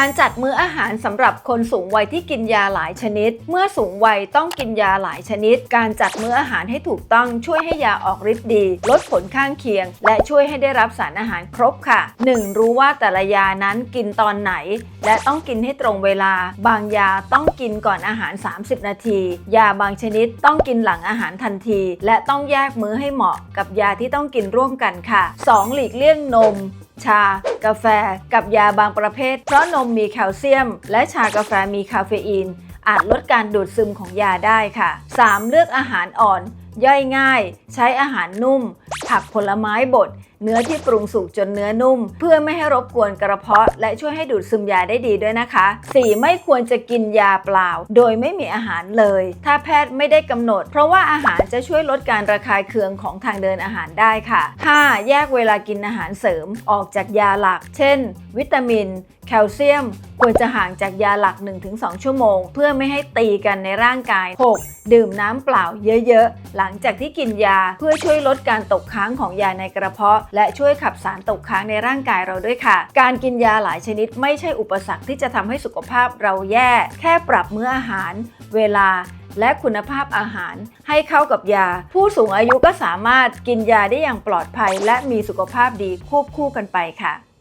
การจัดมื้ออาหารสำหรับคนสูงวัยที่กินยาหลายชนิด เมื่อสูงวัยต้องกินยาหลายชนิด การจัดมื้ออาหารให้ถูกต้องช่วยให้ยาออกฤทธิ์ดี ลดผลข้างเคียง และช่วยให้ได้รับสารอาหารครบค่ะ 1. รู้ว่าแต่ละยานั้นกินตอนไหน และต้องกินให้ตรงเวลา บางยาต้องกินก่อนอาหาร 30 นาที ยาบางชนิดต้องกินหลังอาหารทันที และต้องแยกมื้อให้เหมาะกับยาที่ต้องกินร่วมกันค่ะ 2. หลีกเลี่ยงนม ชา กาแฟ กับยาบางประเภท เพราะนมมีแคลเซียม และชากาแฟมีคาเฟอีน อาจลดการดูดซึมของยาได้ค่ะ 3. เลือกอาหารอ่อน ย่อยง่าย ใช้อาหารนุ่ม ผักผลไม้บด เนื้อที่ปรุงสุกจนเนื้อนุ่ม เพื่อไม่ให้รบกวนกระเพาะ และช่วยให้ดูดซึมยาได้ดีด้วยนะคะ 4. ไม่ควรจะกินยาเปล่า โดยไม่มีอาหารเลย ถ้าแพทย์ไม่ได้กำหนด เพราะว่าอาหารจะช่วยลดการระคายเคืองของทางเดินอาหารได้ค่ะ 5. แยกเวลากินอาหารเสริมออกจากยาหลัก เช่น วิตามิน แคลเซียม ควรจะห่างจากยาหลัก 1-2 ชั่วโมง เพื่อไม่ให้ตีกันในร่างกาย 6. ดื่มน้ำเปล่าเยอะๆ หลังจากที่กินยาเพื่อช่วยลดการตกค้างของยาในกระเพาะและช่วยขับสารตกค้างในร่างกายเราด้วยค่ะ การกินยาหลายชนิดไม่ใช่อุปสรรคที่จะทำให้สุขภาพเราแย่ แค่ปรับมื้ออาหาร เวลาและคุณภาพอาหารให้เข้ากับยา ผู้สูงอายุก็สามารถกินยาได้อย่างปลอดภัย และมีสุขภาพดีควบคู่กันไปค่ะ